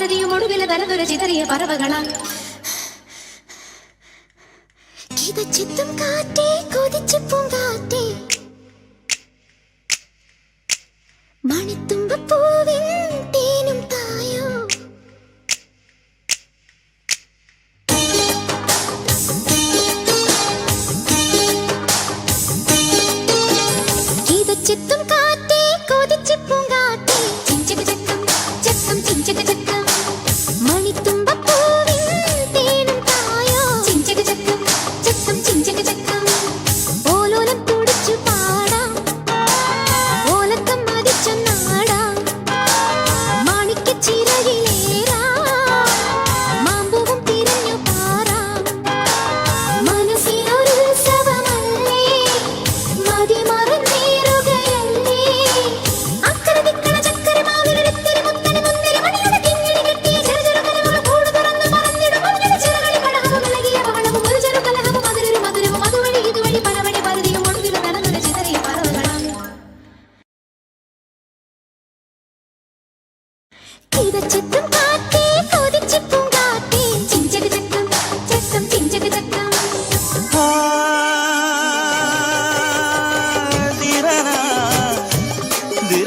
ഭാരതിയും ഒടുവിലെ തലതുര ചിതറിയ പറവകളാൽ ചിത്തം കൊതിച്ചു തേനും കാ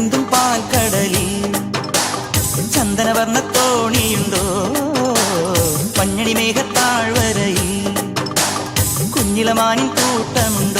തെന്തും പാൽക്കടലിൽ ചന്ദനവർണ തോണിയുണ്ടോ പഞ്ഞണി മേഘത്താഴ്വരയിൽ കുഞ്ഞിലമാനിൻ കൂട്ടമുണ്ടോ?